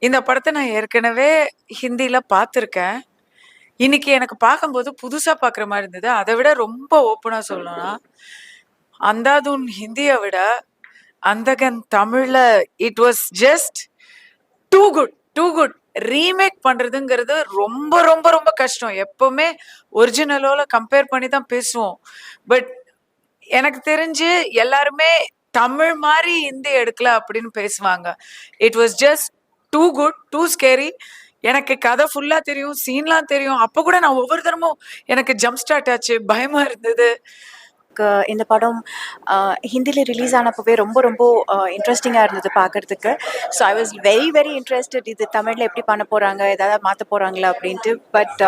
இந்த படத்தை நான் ஏற்கனவே ஹிந்தியில பார்த்துருக்கேன். இன்னைக்கு எனக்கு பார்க்கும்போது புதுசா பார்க்குற மாதிரி இருந்தது. அதை விட ரொம்ப ஓப்பனா சொல்லணும்னா, அந்தாதுன் ஹிந்தியை விட, அந்தகன் தமிழ்ல it was just too good too good. Remake பண்றதுங்கிறது ரொம்ப ரொம்ப ரொம்ப கஷ்டம். எப்பவுமே ஒரிஜினலோட கம்பேர் பண்ணி தான் பேசுவோம். பட் எனக்கு தெரிஞ்சு எல்லாருமே தமிழ் மாதிரி ஹிந்தி எடுக்கல அப்படின்னு பேசுவாங்க. It was just too good, too scary. எனக்கு கதை ஃபுல்லா தெரியும். சீன்லாம் தெரியும். அப்ப கூட நான் ஒவ்வொரு தரமும் எனக்கு ஜம்ப் ஸ்டார்ட் ஆச்சு. பயமா இருந்தது. இந்த படம் ஹிந்தியில் ரிலீஸ் ஆனப்பவே ரொம்ப ரொம்ப இன்ட்ரெஸ்டிங்காக இருந்தது பார்க்கறதுக்கு. So I was very very interested இது தமிழில் எப்படி பண்ண போறாங்க? ஏதாவது மாற்ற போறாங்களா? அப்படின்ட்டு. பட்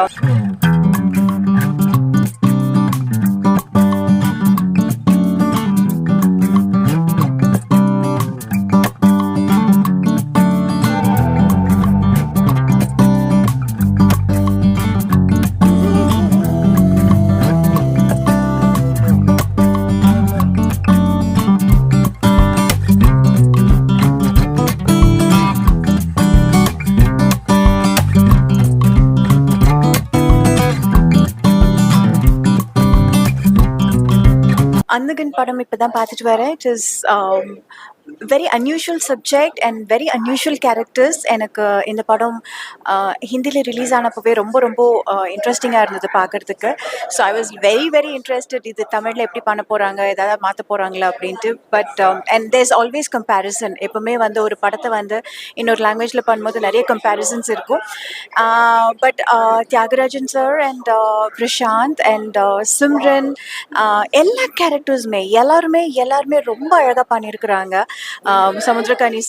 அந்தகன் படம் இப்பதான் பார்த்துட்டு வரேன். It is very unusual subject and very unusual characters. எனக்கு இந்த படம் ஹிந்தியில் ரிலீஸ் ஆனப்பவே ரொம்ப ரொம்ப இன்ட்ரெஸ்டிங்காக இருந்தது பார்க்கறதுக்கு. So I was very very interested இது தமிழில் எப்படி பண்ண போகிறாங்க ஏதாவது மாற்ற போகிறாங்களா அப்படின்ட்டு. But and there's always comparison. எப்பவுமே வந்து ஒரு படத்தை வந்து இன்னொரு லாங்குவேஜில் பண்ணும்போது நிறைய கம்பேரிசன்ஸ் இருக்கும். But Thiagarajan sir and Prashanth Prasanth and Simran எல்லா கேரக்டர்ஸுமே எல்லாருமே எல்லாருமே ரொம்ப அழகாக பண்ணியிருக்கிறாங்க. அ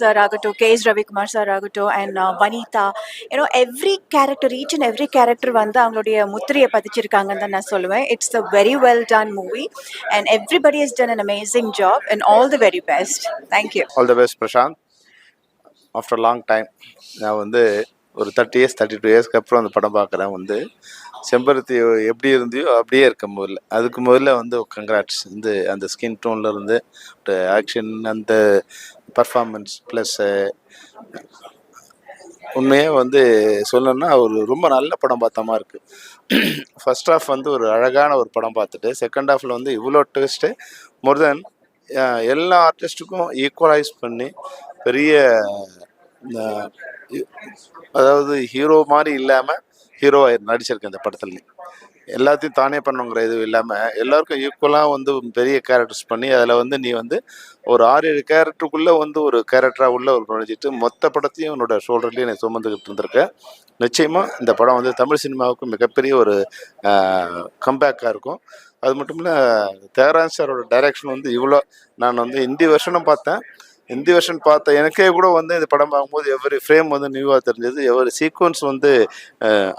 சார் ஆகட்டும், கே.எஸ். ரவிக்குமார் சார் ஆகட்டும் and Vanitha. You know every character each and every character வந்து அவங்களுடைய முத்திரையை பதிச்சிருக்காங்கன்னு தான் நான் சொல்லுவேன். It's uh very well done movie and everybody is done an amazing job and all the very best. Thank you. All the best Prashanth after long time நான் வந்து ஒரு தேர்ட்டி இயர்ஸ் தேர்ட்டி டூ இயர்ஸ்க்கு அப்புறம் அந்த படம் பார்க்குறேன் வந்து. செம்பருத்தி எப்படி இருந்தியோ அப்படியே இருக்க முதல்ல. அதுக்கு முதல்ல வந்து கங்க்ராட்ஸ் வந்து அந்த ஸ்கின் டோன்ல இருந்து ஆக்ஷன் அந்த பர்ஃபார்மன்ஸ் ப்ளஸ் உண்மையாக வந்து சொல்லணும்னா ஒரு ரொம்ப நல்ல படம் பார்த்தமா மாதிரி இருக்குது ஃபர்ஸ்ட் ஆஃப் வந்து ஒரு அழகான ஒரு படம் பார்த்துட்டு செகண்ட் ஆஃபில் வந்து இவ்வளோ ட்விஸ்ட்டு மோர் தென் எல்லா ஆர்டிஸ்ட்டுக்கும் ஈக்குவலைஸ் பண்ணி பெரிய அதாவது ஹீரோ மாதிரி இல்லாமல் ஹீரோ நடிச்சிருக்கேன் இந்த படத்துல. எல்லாத்தையும் தானே பண்ணுங்கிற இது இல்லாமல் எல்லாருக்கும் ஈக்குவலாக வந்து பெரிய கேரக்டர்ஸ் பண்ணி அதில் வந்து நீ வந்து ஒரு ஆறு ஏழு கேரக்டருக்குள்ளே வந்து ஒரு கேரக்டராக உள்ள ஒரு நுழைஞ்சிட்டு மொத்த படத்தையும் உன்னோட ஷோல்டர்லேயே நீ சுமந்துக்கிட்டு இருந்திருக்கேன் நிச்சயமாக இந்த படம் வந்து தமிழ் சினிமாவுக்கு மிகப்பெரிய ஒரு கம்பேக்காக இருக்கும். அது மட்டும் இல்லை தேரான் சாரோட டைரக்ஷன் வந்து இவ்வளோ நான் வந்து ஹிந்தி வெர்ஷனும் பார்த்தேன். ஹிந்தி வெர்ஷன் பார்த்த எனக்கே கூட வந்து இந்த படம் பார்க்கும்போது எவ்வரி ஃப்ரேம் வந்து நியூவாக தெரிஞ்சது. எவ்வரி சீக்வன்ஸ் வந்து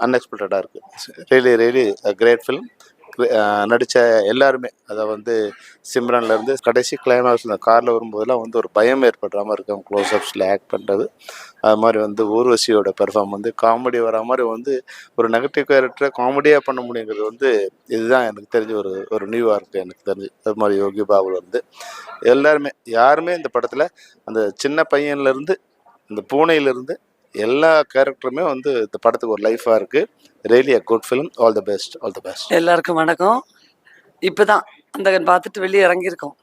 அன்எக்ஸ்பெக்டடாக இருக்குது ரியலி ரியலி கிரேட் ஃபிலிம் நடித்த எல்லாருமே அதை வந்து சிம்ரன்லேருந்து கடைசி கிளைமேக்ஸ் இந்த காரில் வரும்போதெல்லாம் வந்து ஒரு பயம் ஏற்படுற மாதிரி இருக்கும். க்ளோஸ்அப்ஸில் ஆக்ட் பண்ணுறது அது மாதிரி வந்து ஊர்வசியோட பெர்ஃபார்ம் வந்து காமெடி வர மாதிரி வந்து ஒரு நெகட்டிவ் கேரக்டரை காமெடியாக பண்ண முடியுங்கிறது வந்து இதுதான் எனக்கு தெரிஞ்ச ஒரு ஒரு நியூவாக இருக்குது எனக்கு தெரிஞ்சு. அது மாதிரி யோகி பாபுல இருந்து. எல்லாருமே யாருமே இந்த படத்தில் அந்த சின்ன பையன்லேருந்து இந்த பூனையிலேருந்து எல்லா கேரக்டருமே வந்து இந்த படத்துக்கு ஒரு லைஃபாக இருக்குது really uh good film all the best all the best எல்லாருக்கும் வணக்கம். இப்போ தான் அந்தகன் பார்த்துட்டு வெளியே இறங்கியிருக்கோம்.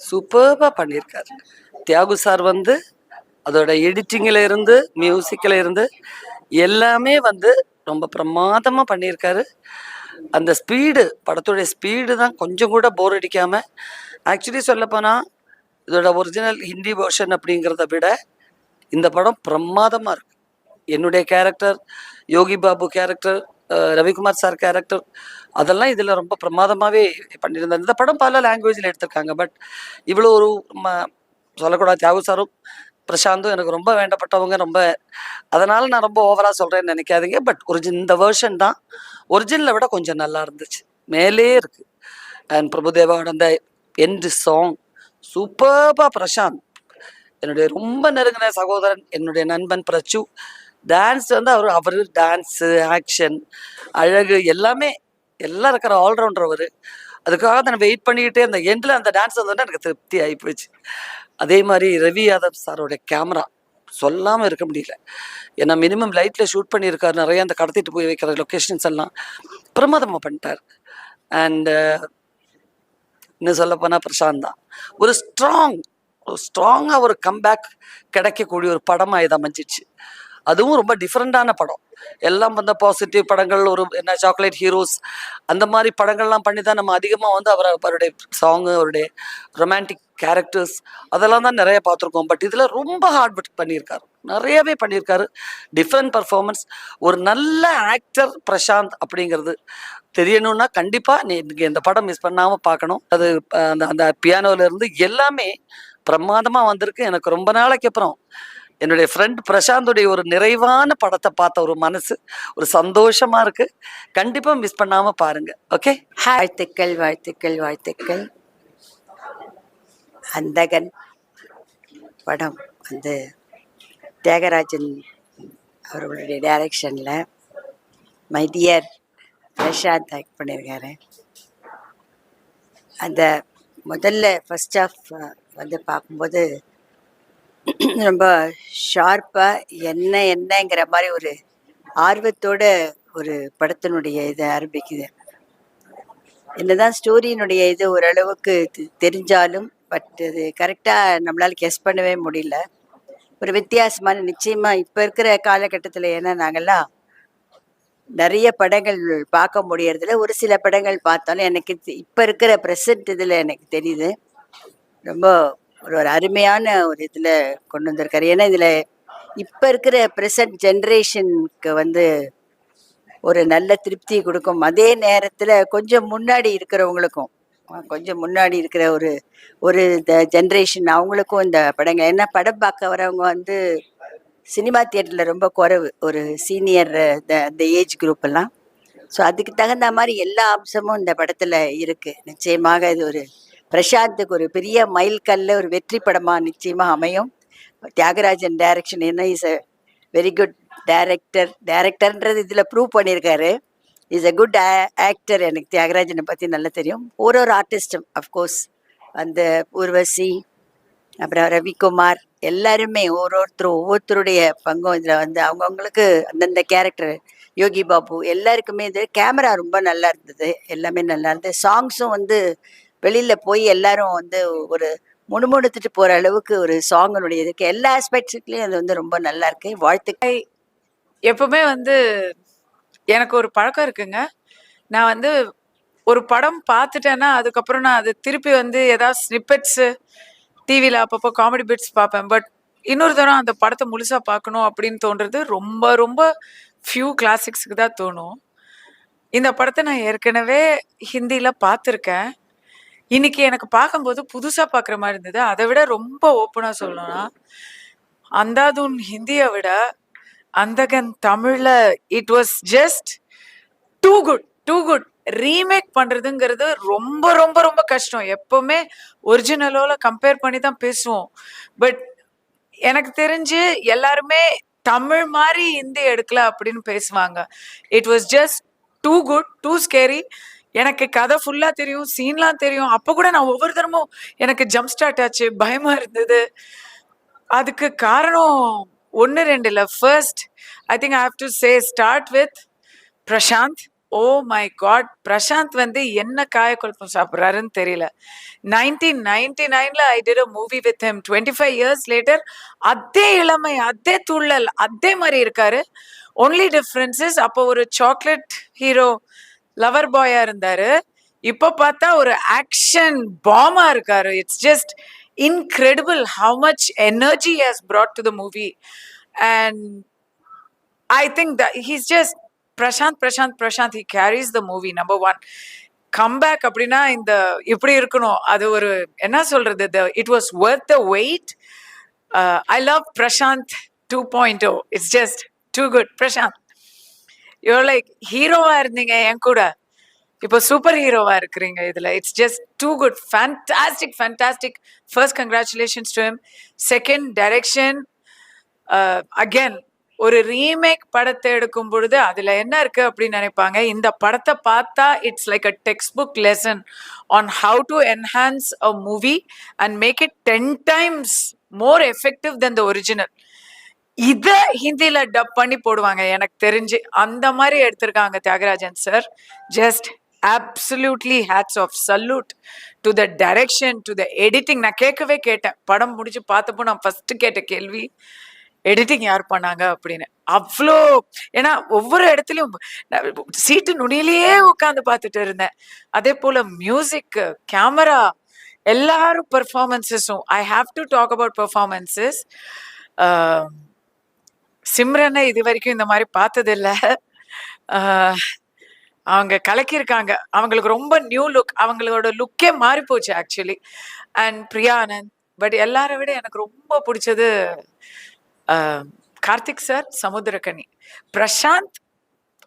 சூப்பர்பாக பண்ணியிருக்காரு. தியாகு சார் வந்து அதோட எடிட்டிங்கில் இருந்து மியூசிக்கில் இருந்து எல்லாமே வந்து ரொம்ப பிரமாதமாக பண்ணியிருக்காரு. அந்த ஸ்பீடு படத்துடைய ஸ்பீடு தான் கொஞ்சம் கூட போர் அடிக்காமல் ஆக்சுவலி சொல்லப்போனால் இதோட ஒரிஜினல் ஹிந்தி வேர்ஷன் அப்படிங்கிறத விட இந்த படம் பிரமாதமாக இருக்கு. என்னுடைய character Yogi Babu character Ravikumar sir character அதெல்லாம் இதில் ரொம்ப பிரமாதமாகவே பண்ணியிருந்தார். இந்த படம் பல லாங்குவேஜில் எடுத்திருக்காங்க. பட் இவ்வளோ ஒரு ம சொல்லக்கூடாது தியாகு சாரும் பிரசாந்தும் எனக்கு ரொம்ப வேண்டப்பட்டவங்க ரொம்ப அதனால் நான் ரொம்ப ஓவராக சொல்கிறேன்னு நினைக்காதீங்க. பட் ஒரிஜின் இந்த வேர்ஷன் தான் ஒரிஜினலை விட கொஞ்சம் நல்லா இருந்துச்சு. மேலே இருக்குது அண்ட் பிரபுதேவாவோட அந்த எண்டு சாங் சூப்பர்பாக பிரசாந்த். என்னுடைய ரொம்ப நெருங்கின சகோதரன் என்னுடைய நண்பன் பிரச்சு. டான்ஸ் வந்து அவர் அவர் டான்ஸு ஆக்ஷன் அழகு எல்லாமே எல்லாம் இருக்கிற ஆல்ரவுண்டர் அவர். அதுக்காக தான் நான் வெயிட் பண்ணிக்கிட்டே அந்த எண்டில் அந்த டான்ஸ் வந்தோடனே எனக்கு திருப்தி ஆகி போச்சு அதே மாதிரி ரவி யாதவ் சாரோடைய கேமரா சொல்லாமல் இருக்க முடியல. ஏன்னா மினிமம் லைட்டில் ஷூட் பண்ணியிருக்காரு. நிறைய அந்த கடத்திட்டு போய் வைக்கிற லொக்கேஷன்ஸ் எல்லாம் பிரமாதமாக பண்ணிட்டார். அண்டு இன்னும் சொல்லப்போனால் பிரசாந்த் தான். ஒரு ஸ்ட்ராங் ஸ்ட்ராங்காக ஒரு கம்பேக் கிடைக்கக்கூடிய ஒரு படமாக இது அமைஞ்சிச்சு. அதுவும் ரொம்ப டிஃப்ரெண்ட்டான படம். எல்லாம் வந்து பாசிட்டிவ் படங்கள் ஒரு என்ன சாக்லேட் ஹீரோஸ் அந்த மாதிரி படங்கள்லாம் பண்ணி தான் நம்ம அதிகமாக வந்து அவர் அவருடைய சாங்கு அவருடைய ரொமான்டிக் கேரக்டர்ஸ் அதெல்லாம் தான் நிறைய பார்த்துருக்கோம். பட் இதில் ரொம்ப ஹார்ட் ஒர்க் பண்ணியிருக்காரு. நிறையவே பண்ணியிருக்காரு. டிஃப்ரெண்ட் பர்ஃபார்மன்ஸ் ஒரு நல்ல ஆக்டர் பிரசாந்த் அப்படிங்கிறது. தெரியணும்னா கண்டிப்பாக நீ இந்த படம் மிஸ் பண்ணாமல் பார்க்கணும். அது அந்த அந்த பியானோல இருந்து எல்லாமே பிரமாதமாக வந்திருக்கு. எனக்கு ரொம்ப நாளைக்கு அப்புறம் என்னுடைய ஃப்ரெண்ட் பிரசாந்தோடைய ஒரு நிறைவான படத்தை பார்த்த ஒரு மனசு ஒரு சந்தோஷமாக இருக்கு. கண்டிப்பாக மிஸ் பண்ணாமல் பாருங்க. ஓகே வாழ்த்துக்கள் வாழ்த்துக்கள் வாழ்த்துக்கள். அந்தகன் படம் வந்து தியாகராஜன் அவர்களுடைய டைரக்ஷனில் மைடியர் பிரசாந்த் ஆக்ட் பண்ணியிருக்காரு அந்த முதல்ல ஃபர்ஸ்ட் ஆஃப் வந்து பார்க்கும்போது ரொம்ப ஷார்ப்பாக என்ன என்னங்கிற மாதிரி ஒரு ஆர்வத்தோட ஒரு படத்தினுடைய இதை ஆரம்பிக்குது. என்னதான் ஸ்டோரியினுடைய இது ஓரளவுக்கு தெ- தெரிஞ்சாலும் பட் அது கரெக்டாக நம்மளால் கெஸ் பண்ணவே முடியல. ஒரு வித்தியாசமான நிச்சயமாக இப்போ இருக்கிற காலகட்டத்தில் ஏன்னா நாங்கள்லாம் நிறைய படங்கள் பார்க்க முடியறதில்ல. ஒரு சில படங்கள் பார்த்தாலும் எனக்கு இப்போ இருக்கிற ப்ரெசன்ட் இதில் எனக்கு தெரியுது. ரொம்ப ஒரு ஒரு அருமையான ஒரு இதில் கொண்டு வந்திருக்காரு. ஏன்னா இதில் இப்போ இருக்கிற ப்ரெசன்ட் ஜென்ரேஷனுக்கு வந்து ஒரு நல்ல திருப்தி கொடுக்கும். அதே நேரத்தில் கொஞ்சம் முன்னாடி இருக்கிறவங்களுக்கும் கொஞ்சம் முன்னாடி இருக்கிற ஒரு ஒரு ஜென்ரேஷன் அவங்களுக்கும் இந்த படங்கள் ஏன்னா படம் பார்க்க வரவங்க வந்து சினிமா தியேட்டரில் ரொம்ப குறைவு. ஒரு சீனியர் இந்த ஏஜ் குரூப் எல்லாம். ஸோ அதுக்கு தகுந்த மாதிரி எல்லா அம்சமும் இந்த படத்தில் இருக்குது நிச்சயமாக இது ஒரு பிரசாந்துக்கு ஒரு பெரிய மைல்கல்ல ஒரு வெற்றி படமாக நிச்சயமாக அமையும். தியாகராஜன் டைரக்ஷன் என்ன? Is a very good director டைரக்டர்ன்றது இதில் ப்ரூவ் பண்ணியிருக்காரு. இஸ் அ குட் ஆக்டர் எனக்கு தியாகராஜனை பற்றி நல்லா தெரியும். ஒரு ஒரு ஆர்டிஸ்டும் அஃப்கோர்ஸ் அந்த ஊர்வசி அப்புறம் ரவிக்குமார் எல்லாருமே ஒரு ஒருத்தரும் ஒவ்வொருத்தருடைய பங்கும் இதில் வந்து அவங்கவுங்களுக்கு அந்தந்த கேரக்டர் யோகி பாபு எல்லாருக்குமே இது கேமரா ரொம்ப நல்லா இருந்தது. எல்லாமே நல்லா இருந்தது. சாங்ஸும் வந்து வெளியில் போய் எல்லாரும் வந்து ஒரு முணுமுணுத்துட்டு போகிற அளவுக்கு ஒரு சாங்கனுடைய இதுக்கு எல்லா ஆஸ்பெக்ட்ஸ்லையும் அது வந்து ரொம்ப நல்லா இருக்கு. வாழ்த்துக்கள். எப்பவுமே வந்து எனக்கு ஒரு பழக்கம் இருக்குங்க. நான் வந்து ஒரு படம் பார்த்துட்டேன்னா அதுக்கப்புறம் நான் அது திருப்பி வந்து ஏதாவது ஸ்னிப்பெட்ஸு டிவியில் அப்பப்போ காமெடி பிட்ஸ் பார்ப்பேன். பட் இன்னொரு தரம் அந்த படத்தை முழுசாக பார்க்கணும் அப்படின்னு தோன்றது ரொம்ப ரொம்ப ஃபியூ கிளாசிக்ஸுக்கு தான் தோணும். இந்த படத்தை நான் ஏற்கனவே ஹிந்தியில் பார்த்துருக்கேன். இன்னைக்கு எனக்கு பார்க்கும்போது புதுசா பார்க்குற மாதிரி இருந்தது. அதை விட ரொம்ப ஓப்பனாக சொல்லணும்னா அந்தாதுன் ஹிந்தியை விட அந்தகன் தமிழ்ல it was just too good too good remake பண்றதுங்கிறது ரொம்ப ரொம்ப ரொம்ப கஷ்டம். எப்பவுமே ஒரிஜினலோல கம்பேர் பண்ணி தான் பேசுவோம். பட் எனக்கு தெரிஞ்சு எல்லாருமே தமிழ் மாதிரி ஹிந்தி எடுக்கல அப்படின்னு பேசுவாங்க. It was just too good too scary எனக்கு கதை ஃபுல்லா தெரியும் சீன்லாம் தெரியும். அப்போ கூட நான் ஒவ்வொரு தரமும் எனக்கு ஜம்ப் ஸ்டார்ட் ஆச்சு பயமா இருந்தது. அதுக்கு காரணம் ஒன்று ரெண்டு இல்லை. First I think I have to say start with Prashanth oh my god Prashanth வந்து என்ன காயக்குழப்பம் சாப்பிட்றாருன்னு தெரியல. நைன்டீன் நைன்டி நைன்ல I did a movie with him twenty five years later அதே இளமை அதே துள்ளல் அதே மாதிரி இருக்காரு. ஒன்லி டிஃப்ரென்சஸ் அப்போ ஒரு சாக்லேட் ஹீரோ லவர் பாயா இருந்தாரு இப்போ பார்த்தா ஒரு ஆக்ஷன் பாமா இருக்காரு it's just incredible how much energy has brought to the movie and I think the he's just Prashanth Prashanth Prashanth he carries the movie number one comeback அப்படின்னா இந்த இப்படி இருக்கணும் அது ஒரு என்ன சொல்றது it was worth the wait I love Prashanth two point o it's just too good Prashanth you like ஹீரோவா இருந்தீங்க என் கூட. இப்போ சூப்பர் ஹீரோவா இருக்கிறீங்க இதுல. It's just too good fantastic fantastic first congratulations to him second direction again ஒரு remake படத்தை எடுக்கும் பொழுது அதுல என்ன இருக்கு அப்படின்னு நினைப்பாங்க? இந்த படத்தை பார்த்தா it's like a text book lesson on how to enhance a movie and make it ten times more effective then the original இத ஹிந்தில டப் பண்ணி போடுவாங்க எனக்கு தெரிஞ்சு. அந்த மாதிரி எடுத்திருக்காங்க Thiagarajan sir just absolutely hats off salute to the direction to the editing நான் கேட்கவே கேட்டேன். படம் முடிச்சு பார்த்தப்போ நான் ஃபர்ஸ்ட் கேட்ட கேள்வி எடிட்டிங் யார் பண்ணாங்க? அப்படின்னு. அவ்வளோ ஏன்னா ஒவ்வொரு இடத்துலையும் சீட்டு நுனியிலேயே உட்காந்து பார்த்துட்டு இருந்தேன். அதே போல மியூசிக் கேமரா எல்லாரும் பெர்ஃபார்மன்சஸும் I have to talk about performances சிம்ரனை இது வரைக்கும் இந்த மாதிரி பார்த்ததில்ல. இல்லை அவங்க கலக்கியிருக்காங்க. அவங்களுக்கு ரொம்ப நியூ லுக் அவங்களோட லுக்கே மாறி போச்சு actually and Priya Anand but எல்லாரை விட எனக்கு ரொம்ப பிடிச்சது கார்த்திக் சார் சமுத்திரக்கனி. பிரசாந்த்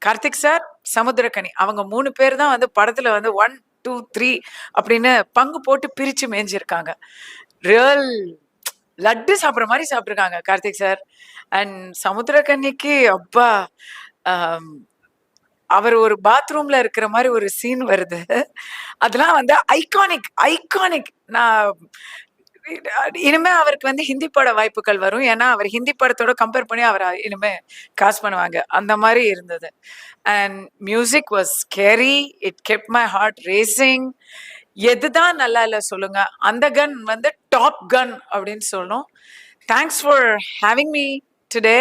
கார்த்திக் சார் சமுத்திரக்கனி. அவங்க மூணு பேர் தான் வந்து படத்துல வந்து ஒன் டூ த்ரீ அப்படின்னு பங்கு போட்டு பிரிச்சு மேய்ஞ்சிருக்காங்க. ரியல் லட்டு சாப்பிட்ற மாதிரி சாப்பிட்ருக்காங்க கார்த்திக் சார் அண்ட் சமுத்திரக்கன்னிக்கு அப்பா அவர் ஒரு பாத்ரூம்ல இருக்கிற மாதிரி ஒரு சீன் வருது. அதெல்லாம் வந்து ஐகானிக் ஐகானிக். நான் இனிமே அவருக்கு வந்து ஹிந்தி பட வாய்ப்புகள் வரும். ஏன்னா அவர் ஹிந்தி படத்தோட கம்பேர் பண்ணி அவர் இனிமே காசு பண்ணுவாங்க. அந்த மாதிரி இருந்தது. And music was carry it kept my heart racing எதுதான் நல்லா இல்லை சொல்லுங்க. அந்த கன் வந்து டாப் கன் அப்படின்னு சொல்லணும் thanks for having me today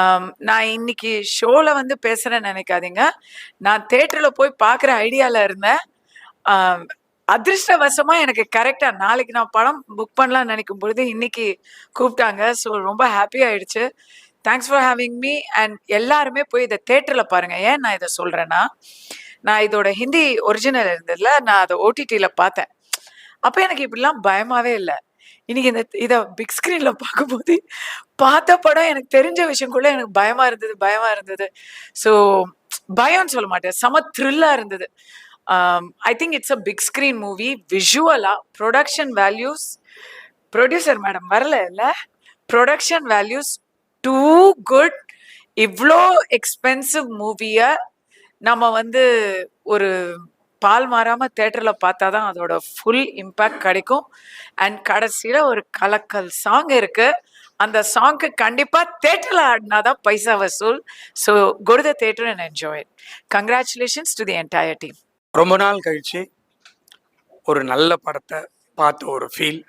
um, நான் இன்னைக்கு ஷோவில் வந்து பேசுகிறேன்னு நினைக்காதீங்க. நான் தேட்டரில் போய் பார்க்குற ஐடியாவில் இருந்தேன். அதிர்ஷ்டவசமாக எனக்கு கரெக்டாக நாளைக்கு நான் படம் புக் பண்ணலாம்னு நினைக்கும் பொழுது இன்னைக்கு கூப்பிட்டாங்க. ஸோ ரொம்ப ஹாப்பி ஆயிடுச்சு. Thanks for having me and எல்லாருமே போய் இதை தேட்டரில் பாருங்கள் ஏன் நான் இதை சொல்கிறேன்னா நான் இதோட ஹிந்தி ஒரிஜினல் இருந்ததுல நான் அதை ஓடிடியில் பார்த்தேன். அப்போ எனக்கு இப்படிலாம் பயமாகவே இல்லை. இன்னைக்கு இந்த இதை பிக் ஸ்க்ரீன்ல பார்க்கும்போது பார்த்த படம் எனக்கு தெரிஞ்ச விஷயம் கூட எனக்கு பயமா இருந்தது பயமா இருந்தது. ஸோ பயம்னு சொல்ல மாட்டேன். செம த்ரில்லா இருந்தது. I think it's a big screen movie விஷுவலா production values producer madam வரல இல்லை? ப்ரொடக்ஷன் வேல்யூஸ் டூ குட் இவ்வளோ எக்ஸ்பென்சிவ் மூவியை நம்ம வந்து ஒரு பால் மாறாம தேட்டர்ல பார்த்தா தான் அதோட ஃபுல் இம்பேக்ட் கிடைக்கும். அண்ட் கடைசியில ஒரு கலக்கல் சாங் இருக்கு. அந்த சாங்க்கு கண்டிப்பா தேட்டர்ல ஆடினாதான் பைசா வசூல். So go the theatre and enjoy enjoy congratulations to the entire team ரொம்ப நாள் கழிச்சு ஒரு நல்ல படத்தை பார்த்த ஒரு ஃபீல்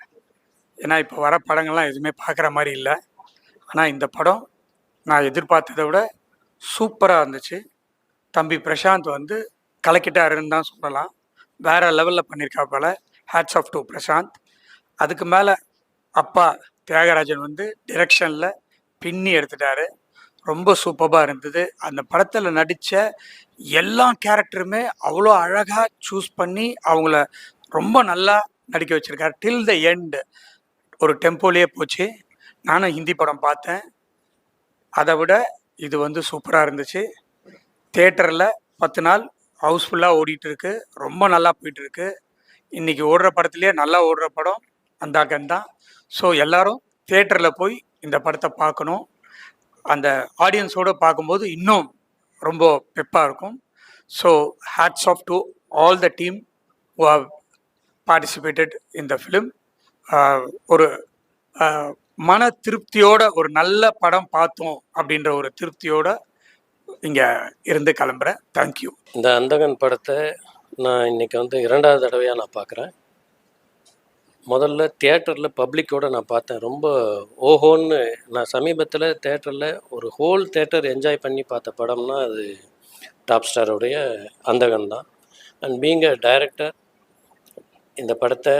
ஏன்னா இப்போ வர படங்கள்லாம் எதுவுமே பார்க்குற மாதிரி இல்லை. ஆனால் இந்த படம் நான் எதிர்பார்த்ததை விட சூப்பராக இருந்துச்சு. தம்பி பிரசாந்த் வந்து கலக்கிட்டாருன்னு தான் சொல்லலாம். வேற லெவலில் பண்ணியிருக்காப்பால ஹேட்ஸ் ஆஃப் டு பிரசாந்த். அதுக்கு மேலே அப்பா தியாகராஜன் வந்து டிரெக்ஷனில் பின்னி எடுத்துட்டாரு. ரொம்ப சூப்பராக இருந்தது. அந்த படத்தில் நடித்த எல்லா கேரக்டருமே அவ்வளோ அழகாக சூஸ் பண்ணி அவங்கள ரொம்ப நல்லா நடிக்க வச்சுருக்காரு. டில் த எண்டு ஒரு டெம்போலேயே போச்சு. நானும் ஹிந்தி படம் பார்த்தேன். அதை விட இது வந்து சூப்பராக இருந்துச்சு. தேட்டரில் பத்து நாள் ஹவுஸ்ஃபுல்லாக ஓடிட்டுருக்கு. ரொம்ப நல்லா போயிட்டுருக்கு. இன்றைக்கி ஓடுற படத்துலேயே நல்லா ஓடுற படம் அந்தாக்கன் தான். ஸோ எல்லாரும் தேட்டரில் போய் இந்த படத்தை பார்க்கணும். அந்த ஆடியன்ஸோடு பார்க்கும்போது இன்னும் ரொம்ப பெப்பாக இருக்கும். So hats off to all the team who have participated in the ஒரு மன திருப்தியோட ஒரு நல்ல படம் பார்த்தோம் அப்படின்ற ஒரு திருப்தியோட இங்கே இருந்து கிளம்புறேன். தேங்க்யூ இந்த அந்தகன் படத்தை நான் இன்னைக்கு வந்து இரண்டாவது தடவையாக நான் பார்க்குறேன். முதல்ல தியேட்டரில் பப்ளிக்கோடு நான் பார்த்தேன். ரொம்ப ஓஹோன்னு நான் சமீபத்தில் தேட்டரில் ஒரு ஹோல் தேட்டர் என்ஜாய் பண்ணி பார்த்த படம்னா அது டாப் ஸ்டாருடைய அந்தகன் தான். அண்ட் பீங் அ டைரக்டர் இந்த படத்தை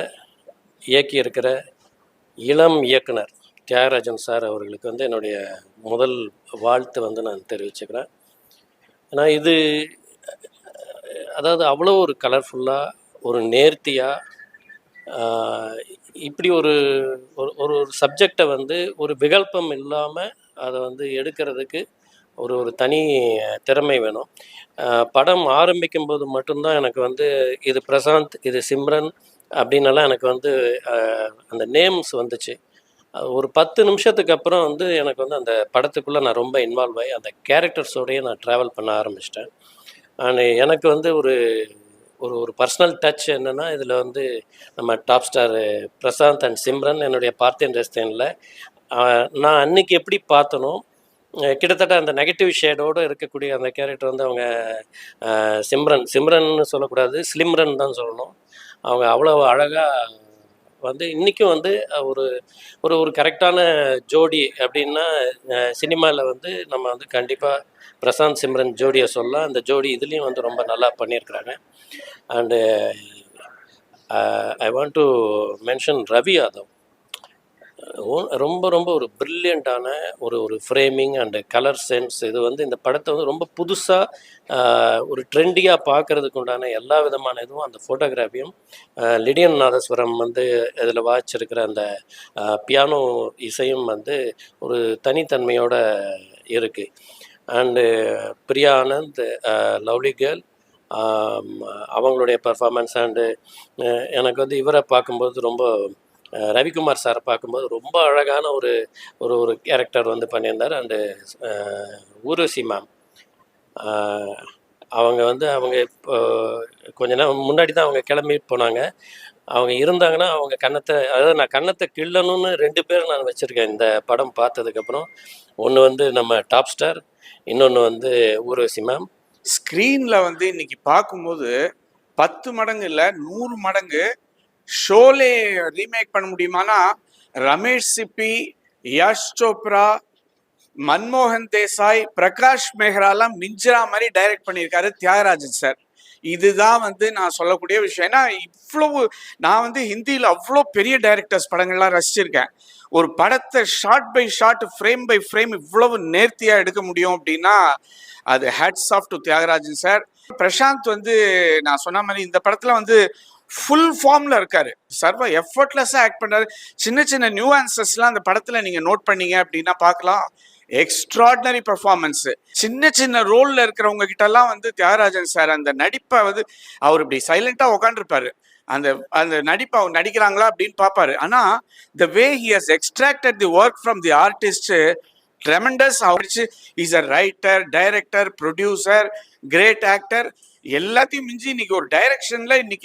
இயக்கியிருக்கிற இளம் இயக்குனர் தியாகராஜன் சார் அவர்களுக்கு வந்து என்னுடைய முதல் வாழ்த்து வந்து நான் தெரிவிச்சுக்கிறேன். ஏன்னா இது அதாவது அவ்வளோ ஒரு கலர்ஃபுல்லாக ஒரு நேர்த்தியாக இப்படி ஒரு ஒரு ஒரு சப்ஜெக்டை வந்து ஒரு விகல்பம் இல்லாமல் அதை வந்து எடுக்கிறதுக்கு ஒரு ஒரு தனி திறமை வேணும். படம் ஆரம்பிக்கும் போது மட்டும்தான் எனக்கு வந்து இது பிரசாந்த் இது சிம்ரன் அப்படின்னலாம் எனக்கு வந்து அந்த நேம்ஸ் வந்துச்சு. ஒரு பத்து நிமிஷத்துக்கு அப்புறம் வந்து எனக்கு வந்து அந்த படத்துக்குள்ளே நான் ரொம்ப இன்வால்வ் ஆகி அந்த கேரக்டர்ஸோடையே நான் ட்ராவல் பண்ண ஆரம்பிச்சிட்டேன். அண்ட் எனக்கு வந்து ஒரு ஒரு ஒரு பர்சனல் டச் என்னென்னா இதில் வந்து நம்ம top star Prashanth and Simran என்னுடைய பார்த்தேன் ரெஸ்தேனில் நான் அன்னைக்கு எப்படி பார்த்தனோ கிட்டத்தட்ட அந்த நெகட்டிவ் ஷேடோடு இருக்கக்கூடிய அந்த கேரக்டர் வந்து அவங்க சிம்ரன் சிம்ரன் சொல்லக்கூடாது ஸ்லிம்ரன் தான் சொல்லணும். அவங்க அவ்வளோ அழகாக வந்து இன்றைக்கும் வந்து ஒரு ஒரு ஒரு கரெக்டான ஜோடி அப்படின்னா சினிமாவில் வந்து நம்ம வந்து கண்டிப்பாக பிரசாந்த் சிம்ரன் ஜோடியை சொல்லலாம். அந்த ஜோடி இதுலேயும் வந்து ரொம்ப நல்லா பண்ணியிருக்கிறாங்க. And I want to mention Ravi Yadav. ரொம்ப ரொம்ப ஒரு ப்ரில்லியண்ட்டான ஒரு ஒரு ஃப்ரேமிங் அண்டு கலர் சென்ஸ் இது வந்து இந்த படத்தை வந்து ரொம்ப புதுசாக ஒரு ட்ரெண்டியாக பார்க்கறதுக்கு உண்டான எல்லா விதமான இதுவும் அந்த ஃபோட்டோகிராஃபியும் லிடியன் நாதஸ்வரம் வந்து இதில் வாய்ச்சிருக்கிற அந்த பியானோ இசையும் வந்து ஒரு தனித்தன்மையோட இருக்குது and Priya Anand lovely girl அவங்களுடைய பர்ஃபார்மன்ஸ் அண்டு எனக்கு வந்து இவரை பார்க்கும்போது ரொம்ப ரவிக்குமார் சாரை பார்க்கும்போது ரொம்ப அழகான ஒரு ஒரு ஒரு கேரக்டர் வந்து பண்ணியிருந்தார். அண்டு ஊர்வசி மேம் அவங்க வந்து அவங்க இப்போ கொஞ்ச நேரம் முன்னாடி தான் அவங்க கிளம்பி போனாங்க. அவங்க இருந்தாங்கன்னா அவங்க கன்னத்தை அதாவது நான் கன்னத்தை கிள்ளணும்னு ரெண்டு பேரும் நான் வச்சுருக்கேன் இந்த படம் பார்த்ததுக்கப்புறம் ஒன்று வந்து நம்ம டாப் ஸ்டார் இன்னொன்று வந்து ஊர்வசி மேம் ஸ்க்ரீனில் வந்து இன்னைக்கு பார்க்கும்போது பத்து மடங்கு இல்லை நூறு மடங்கு ஷோலே ரீமேக் பண்ண முடியுமானா ரமேஷ் சிப்பி யஷ் சோப்ரா மன்மோகன் தேசாய் பிரகாஷ் மெஹ்ராலாம் மிஞ்சரா மாதிரி டைரக்ட் பண்ணியிருக்காரு தியாகராஜன் சார் இதுதான் வந்து நான் சொல்லக்கூடிய விஷயம். ஏன்னா இவ்வளவு நான் வந்து ஹிந்தியில் அவ்வளோ பெரிய டைரக்டர்ஸ் படங்கள்லாம் ரசிச்சிருக்கேன். ஒரு படத்தை shot by shot frame by frame இவ்வளவு நேர்த்தியாக எடுக்க முடியும் அப்படின்னா அது hats off to Thiagarajan sir Prashanth வந்து நான் சொன்ன மாதிரி இந்த படத்தில் வந்து ஃபுல் ஃபார்மில் இருக்காரு. சர்வ எஃபர்ட்லெஸ்ஸாக ஆக்ட் பண்ணுறாரு சின்ன சின்ன நியூ ஆன்சர்ஸ்லாம் அந்த படத்தில் நீங்கள் நோட் பண்ணீங்க அப்படின்னா பார்க்கலாம். எக்ஸ்ட்ராடினரி பர்ஃபார்மன்ஸு சின்ன சின்ன ரோலில் இருக்கிறவங்க கிட்டலாம் வந்து தியாகராஜன் சார் அந்த நடிப்பை வந்து அவர் இப்படி சைலண்ட்டாக உட்காந்துருப்பாரு அந்த அந்த நடிப்பை அவங்க நடிக்கிறாங்களா அப்படின்னு பார்ப்பாரு. ஆனால் the way he has extracted the work from the artist tremendous our is a writer director producer great actor எல்லாத்தையும் மிஞ்சி இன்னைக்கு ஒரு டைரக்ஷன்ல இன்னைக்கு